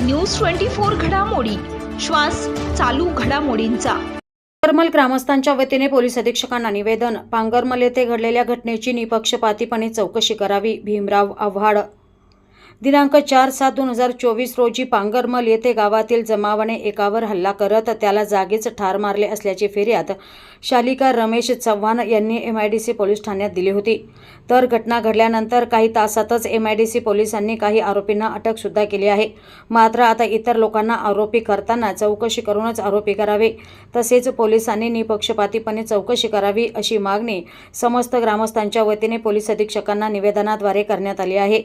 News twenty four घडामोडी. श्वास चालू घडामोडींचा. पांगरमल ग्रामस्थांच्या वतीने पोलीस अधीक्षकांना निवेदन. पांगरमल येथे घडलेल्या घटनेची निपक्षपातीपणे चौकशी करावी. भीमराव आव्हाड दिनांक चार सात दोन हजार चोवीस रोजी पांगरमल येथे गावातील जमावाने एकावर हल्ला करत त्याला जागीच ठार मारले असल्याची फिर्याद शालिका रमेश चव्हाण यांनी M I D C police ठाण्यात दिली होती. तर घटना घडल्यानंतर काही तासातच एम आय डी सी पोलिसांनी काही आरोपींना अटकसुद्धा केली आहे. मात्र आता इतर लोकांना आरोपी करताना चौकशी करूनच आरोपी करावे. तसेच पोलिसांनी निपक्षपातीपणे चौकशी करावी अशी मागणी समस्त ग्रामस्थांच्या वतीने पोलीस अधीक्षकांना निवेदनाद्वारे करण्यात आली आहे.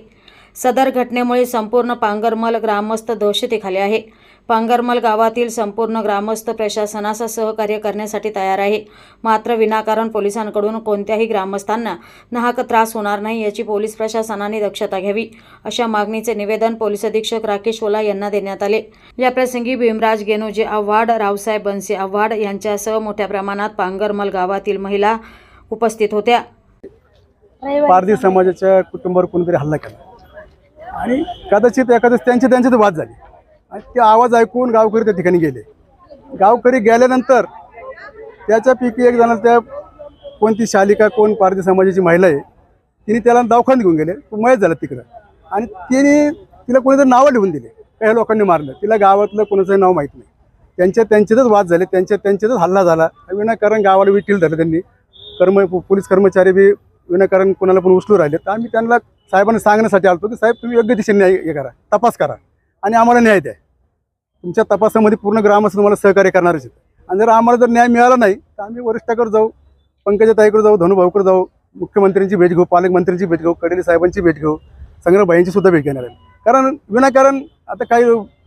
सदर घटनेमुळे संपूर्ण पांगरमल ग्रामस्थ दोषतेखाली आहे. पांगरमल गावातील संपूर्ण ग्रामस्थ प्रशासनाचा सहकार्य करण्यासाठी तयार आहे. मात्र विनाकारण पोलिसांकडून कोणत्याही ग्रामस्थांना नाहक त्रास होणार नाही याची पोलीस प्रशासनाने दक्षता घ्यावी अशा मागणीचे निवेदन पोलीस अधीक्षक राकेश ओला यांना देण्यात आले. या प्रसंगी भीमराज गेनोजे आव्हाड रावसाहेब बनसे आव्हाड यांच्यासह मोठ्या प्रमाणात पांगरमल गावातील महिला उपस्थित होत्या. पारधी समाजाच्या कुटुंबावर कोणीतरी हल्ला केला. आणि कदाचित एखादं त्यांची त्यांच्यात वाद झाली. आणि ते आवाज ऐकून गावकरी त्या ठिकाणी गेले. गावकरी गेल्यानंतर त्याच्यापैकी एक जण त्या कोणती शालिका कोण पारधी समाजाची महिला आहे तिने त्याला दवाखान्यात घेऊन गेले. तो मयत झाला तिकडं. आणि तिने तिला कोणीतरी नावं लिहून दिले. काही लोकांनी मारलं. तिला गावातलं कोणाचं नाव माहीत नाही. त्यांच्या त्यांच्यातच वाद झाले. त्यांच्या त्यांच्यातच हल्ला झाला. विनाकारण गावाला विटील धरलं त्यांनी. कर्म पोलीस कर्मचारी बी विनाकारण कोणाला पण उचलू राहिले. तर आम्ही त्यांना साहेबांना सांगण्यासाठी आलतो की साहेब तुम्ही योग्य दिशेने न्याय हे करा तपास करा आणि आम्हाला न्याय द्या. तुमच्या तपासामध्ये पूर्ण ग्रामस्थ तुम्हाला सहकार्य करणारच आहेत. आणि जर आम्हाला जर न्याय मिळाला नाही तर आम्ही वरिष्ठाकडे जाऊ पंकजा ताईकडे जाऊ धनुभाऊकडे जाऊ मुख्यमंत्र्यांची भेट घेऊ पालकमंत्र्यांची भेट घेऊ कडेली साहेबांची भेट घेऊ संग्रह भाईंची सुद्धा भेट घेणार आहे कारण विनाकारण आता काही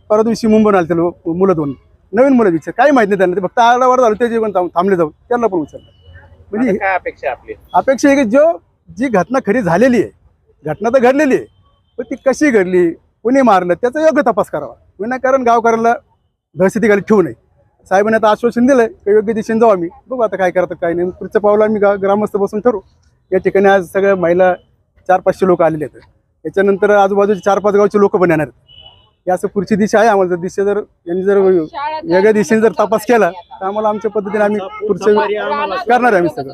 परवा दिवशी मुंबईहून आले ते मुलं दोन नवीन मुलं विचार काही माहिती नाही त्यांना ते फक्त आल्यावर झालं ते जेवण थांब- थांबले जाऊ त्यांना पण विचारलं. म्हणजे अपेक्षा आपली? अपेक्षा आहे की जो जी घटना खरी झालेली आहे घटना तर घडलेली आहे पण ती कशी घडली कोणी मारलं त्याचा योग्य तपास करावा. विनाकारण गावकऱ्यांना दहशतीखाली ठेवू नये. साहेबांनी आता आश्वासन दिलंय की योग्य दिशेने जाऊ आम्ही. बघू आता काय करतात काय नाही. पुढच्या पावलं आम्ही गा ग्रामस्थ बसून ठरवू. या ठिकाणी आज सगळ्या महिला चार पाचशे लोक आलेले आहेत. याच्यानंतर आजूबाजूचे चार पाच गावचे लोक पण येणार आहेत. ही असं पुढची दिशा आहे आम्हाला. जर दिशा जर यांनी जर वेगळ्या दिशेने जर तपास केला तर आम्हाला आमच्या पद्धतीने आम्ही पुढचं करणार आहे आम्ही सगळं.